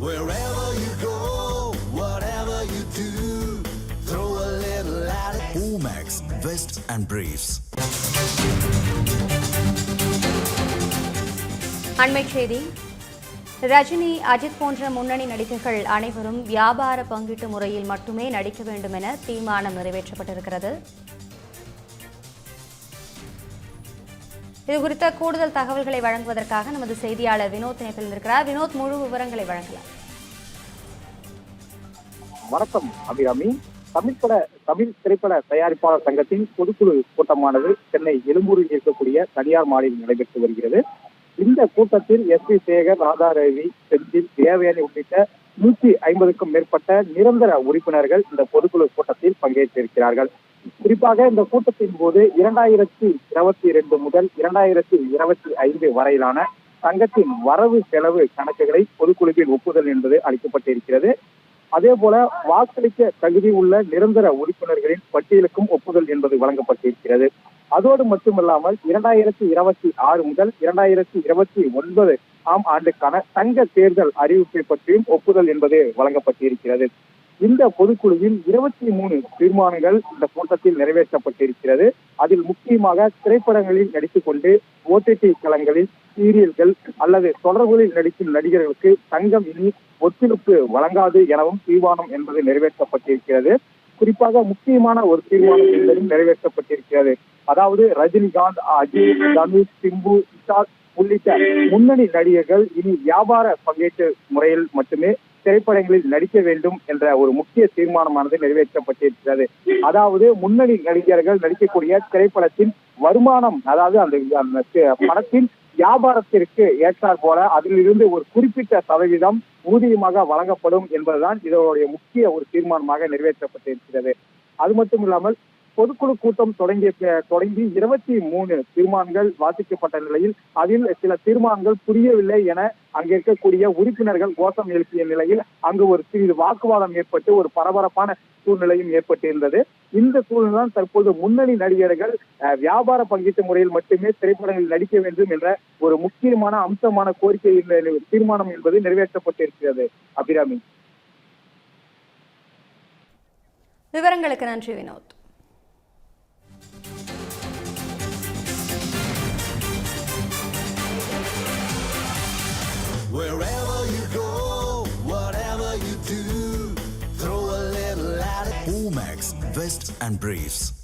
Wherever you go, whatever you do, throw a little at it. Omax, Vest and Briefs. அண்மைச் செய்தி ரஜினி அஜித் போன்ற முன்னணி நடிகர்கள் அனைவரும் வியாபார பங்கீட்டு முறையில் மட்டுமே நடிக்க வேண்டும் என தீர்மானம் நிறைவேற்றப்பட்டிருக்கிறது இது குறித்த கூடுதல் தகவல்களை வழங்குவதற்காக நமது செய்தியாளர் வினோத் இணைப்பில் இருக்கிறார் வினோத் முழு விவரங்களை வழங்கலாம். வணக்கம் அபிராமி தமிழ்பட தமிழ் திரைப்பட தயாரிப்பாளர் சங்கத்தின் பொதுக்குழு கூட்டமானது சென்னை எழும்பூரில் இருக்கக்கூடிய தனியார் மாலையில் நடைபெற்று வருகிறது. இந்த கூட்டத்தில் எஸ் பி சேகர் ராதாரவி செந்தில் தேவயானி உள்ளிட்ட நூற்றி ஐம்பதுக்கும் மேற்பட்ட நிரந்தர உறுப்பினர்கள் இந்த பொதுக்குழு கூட்டத்தில் பங்கேற்றிருக்கிறார்கள். குறிப்பாக இந்த கூட்டத்தின் போது இரண்டாயிரத்தி இருபத்தி இரண்டு முதல் இரண்டாயிரத்தி இருபத்தி ஐந்து வரையிலான சங்கத்தின் வரவு செலவு கணக்குகளை பொதுக்குழுவில் ஒப்புதல் என்பது அளிக்கப்பட்டிருக்கிறது. அதே போல வாக்களிக்க தகுதி உள்ள நிரந்தர உறுப்பினர்களின் பட்டியலுக்கும் ஒப்புதல் என்பது வழங்கப்பட்டிருக்கிறது. அதோடு மட்டுமல்லாமல் இரண்டாயிரத்தி இருபத்தி ஆறு முதல் இரண்டாயிரத்தி இருபத்தி ஒன்பது ஆம் ஆண்டுக்கான சங்க தேர்தல் அறிவிப்பை பற்றியும் ஒப்புதல் என்பது வழங்கப்பட்டிருக்கிறது. இந்த பொதுக்குழுவில் இருபத்தி மூணு தீர்மானங்கள் இந்த கூட்டத்தில் நிறைவேற்றப்பட்டிருக்கிறது. அதில் முக்கியமாக திரைப்படங்களில் நடித்துக்கொண்டு ஓடிடி களங்களில் சீரியல்கள் அல்லது தொடர்புகளில் நடிக்கும் நடிகர்களுக்கு சங்கம் இனி ஒத்துழைப்பு வழங்காது எனவும் தீர்மானம் என்பது நிறைவேற்றப்பட்டிருக்கிறது. குறிப்பாக முக்கியமான ஒரு தீர்மானம் என்பதும் நிறைவேற்றப்பட்டிருக்கிறது. அதாவது ரஜினிகாந்த் அஜித் தனுஷ் சிம்பு உள்ளிட்ட முன்னணி நடிகர்கள் இனி வியாபார பங்கேற்று முறையில் மட்டுமே திரைப்படங்களில் நடிக்க வேண்டும் என்ற ஒரு முக்கிய தீர்மானமானது நிறைவேற்றப்பட்டிருக்கிறது. அதாவது முன்னணி நடிகர்கள் நடிக்கக்கூடிய திரைப்படத்தின் வருமானம் அதாவது அந்த அந்த படத்தின் வியாபாரத்திற்கு ஏற்றார் போல அதிலிருந்து ஒரு குறிப்பிட்ட சதவீதம் ஊதியமாக வழங்கப்படும் என்பதுதான் இதனுடைய முக்கிய ஒரு தீர்மானமாக நிறைவேற்றப்பட்டிருக்கிறது. அது மட்டும் இல்லாமல் பொதுக்குழு கூட்டம் தொடங்கிய தொடங்கி இருபத்தி மூணு தீர்மானங்கள் வாசிக்கப்பட்ட நிலையில் அதில் சில தீர்மானங்கள் புரியவில்லை என அங்க இருக்கக்கூடிய உறுப்பினர்கள் கோஷம் எழுப்பிய நிலையில் அங்கு ஒரு சிறிது வாக்குவாதம் ஏற்பட்டு ஒரு பரபரப்பான சூழ்நிலையும் ஏற்பட்டிருந்தது. இந்த சூழ்நிலை தான் தற்போது முன்னணி நடிகர்கள் அஹ், வியாபார பங்கீட்டு முறையில் மட்டுமே திரைப்படங்களில் நடிக்க வேண்டும் என்ற ஒரு முக்கியமான அம்சமான கோரிக்கை தீர்மானம் என்பது நிறைவேற்றப்பட்டிருக்கிறது. அபிராமி. விவரங்களுக்கு நன்றி Vinod. Omax, Vest and Briefs.